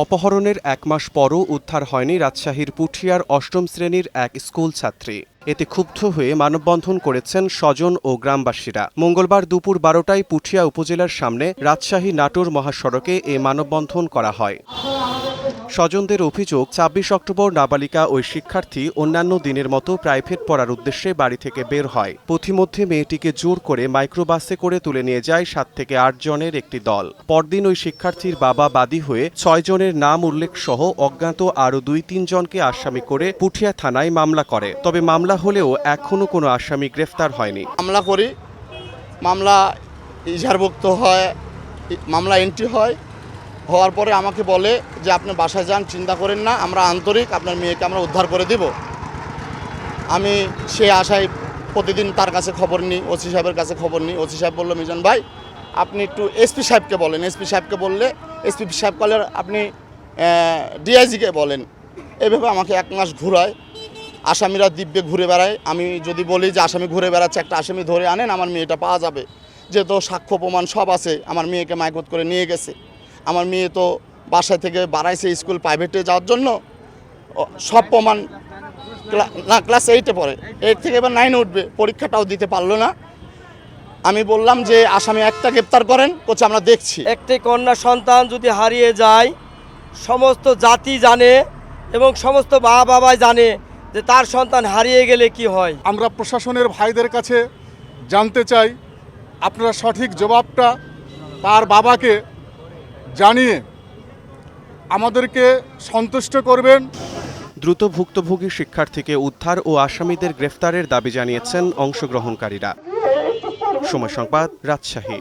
অপহরণের এক মাস পরও উদ্ধার হয়নি রাজশাহীর পুঠিয়ার অষ্টম শ্রেণির এক স্কুল ছাত্রী। এতে ক্ষুব্ধ হয়ে মানববন্ধন করেছেন স্বজন ও গ্রামবাসীরা। মঙ্গলবার দুপুর বারোটায় পুঠিয়া উপজেলার সামনে রাজশাহী নাটোর মহাসড়কে এ মানববন্ধন করা হয়। স্বজনদের অভিযোগ, ছাব্বিশ অক্টোবর নাবালিকা ওই শিক্ষার্থী অন্যান্য দিনের মতো প্রাইভেট পড়ার উদ্দেশ্যে বাড়ি থেকে বের হয়। পথিমধ্যে মেয়েটিকে জোর করে মাইক্রোবাসে করে তুলে নিয়ে যায় সাত থেকে আট জনের একটি দল। পরদিন ওই শিক্ষার্থীর বাবা বাদী হয়ে ছয় জনের নাম উল্লেখ সহ অজ্ঞাত আরও দুই তিনজনকে আসামি করে পুঠিয়া থানায় মামলা করে। তবে মামলা হলেও এখনও কোনো আসামি গ্রেফতার হয়নি। মামলা করি। মামলা ইজারভুক্ত হয়, মামলা এন্ট্রি হয়। হওয়ার পরে আমাকে বলে যে, আপনি বাসায় যান, চিন্তা করেন না, আমরা আন্তরিক, আপনার মেয়েকে আমরা উদ্ধার করে দিব। আমি সে আশায় প্রতিদিন তার কাছে খবর নিই, ওসি সাহেবের কাছে খবর নিই। ওসি সাহেব বলল, মিজান ভাই, আপনি একটু এসপি সাহেবকে বলেন। এসপি সাহেবকে বললে, এসপি সাহেব বলে আপনি ডিআইজিকে বলেন। এভাবে আমাকে এক মাস ঘুরায়। আসামিরা দিব্যে ঘুরে বেড়ায়। আমি যদি বলি যে, আসামি ঘুরে বেড়াচ্ছে, একটা আসামি ধরে আনেন, আমার মেয়েটা পাওয়া যাবে। যেহেতু সাক্ষ্য প্রমাণ সব আছে, আমার মেয়েকে মাইকত করে নিয়ে গেছে। আমার মেয়ে তো বাসা থেকে বাড়াইছে স্কুল প্রাইভেটে যাওয়ার জন্য। সব প্রমাণ না ক্লাস এইটে পড়ে। এইট থেকে এবার নাইনে উঠবে পরীক্ষাটাও দিতে পারল না। আমি বললাম যে আসামি একটা গ্রেপ্তার করেন কোচ আমরা দেখছি। একটি কন্যা সন্তান যদি হারিয়ে যায় সমস্ত জাতি জানে এবং সমস্ত মা বাবাই জানে যে তার সন্তান হারিয়ে গেলে কি হয়। আমরা প্রশাসনের ভাইদের কাছে জানতে চাই আপনারা সঠিক জবাবটা তার বাবাকে জানিয়ে আমাদেরকে সন্তুষ্ট করবেন। দ্রুত ভুক্তভোগী শিক্ষার্থীকে উদ্ধার ও আসামিদের গ্রেফতারের দাবি জানিয়েছেন অংশগ্রহণকারীরা। সময় সংবাদ রাজশাহী।